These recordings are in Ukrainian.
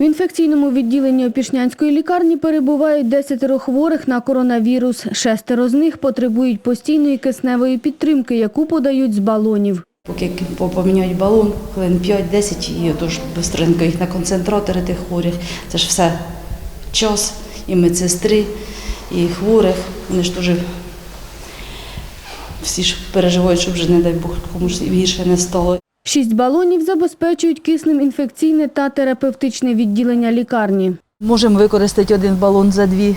В інфекційному відділенні Опішнянської лікарні перебувають 10 хворих на коронавірус. Шестеро з них потребують постійної кисневої підтримки, яку подають з балонів. Поки поміняють балон, хвилин 5-10 і отож бистренько їх на концентратори тих хворих. Це ж все час і медсестри, і хворих. Вони ж теж всі ж переживають, щоб вже, не дай Бог, комусь гірше не стало. Шість балонів забезпечують киснем інфекційне та терапевтичне відділення лікарні. Можемо використати один балон за дві,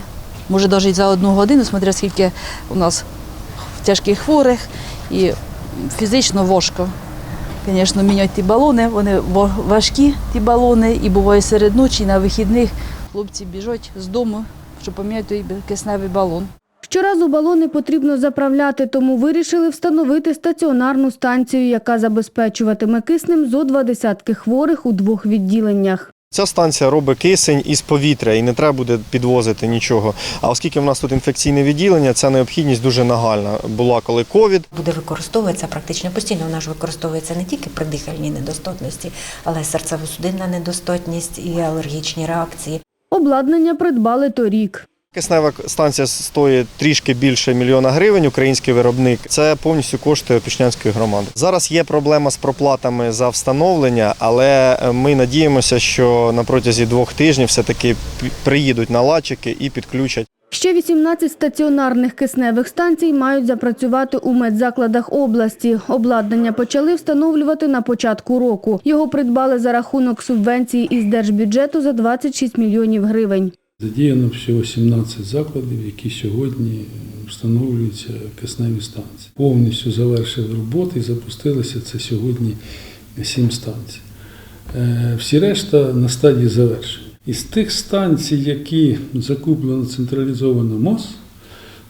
може навіть за одну годину, смотря скільки у нас тяжких хворих і фізично важко. Звісно, міняти ті балони, вони важкі, ті балони, і буває серед ночі, на вихідних хлопці біжать з дому, щоб поміняти той кисневий балон. Щоразу балони потрібно заправляти, тому вирішили встановити стаціонарну станцію, яка забезпечуватиме киснем зо два десятки хворих у двох відділеннях. Ця станція робить кисень із повітря і не треба буде підвозити нічого. А оскільки в нас тут інфекційне відділення, ця необхідність дуже нагальна. Була коли ковід, буде використовуватися практично постійно. Вона ж використовується не тільки при дихальній недостатності, але й серцево-судинна недостатність і алергічні реакції. Обладнання придбали торік. Киснева станція стоїть трішки більше мільйона гривень. Український виробник це повністю коштує Пішнянської громади. Зараз є проблема з проплатами за встановлення, але ми надіємося, що на протязі двох тижнів все таки приїдуть наладчики і підключать. Ще 18 стаціонарних кисневих станцій мають запрацювати у медзакладах області. Обладнання почали встановлювати на початку року. Його придбали за рахунок субвенції із держбюджету за 26 мільйонів гривень. Задіяно всього 17 закладів, які сьогодні встановлюються кисневі станції. Повністю завершили роботи і запустилися це сьогодні 7 станцій. Е, Всі решта на стадії завершення. Із тих станцій, які закуплено централізовано МОЗ,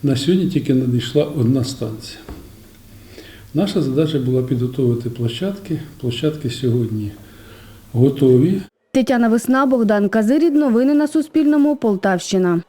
на сьогодні тільки надійшла одна станція. Наша задача була підготувати площадки. Площадки сьогодні готові. Тетяна Весна, Богдан Казирід. Новини на Суспільному. Полтавщина.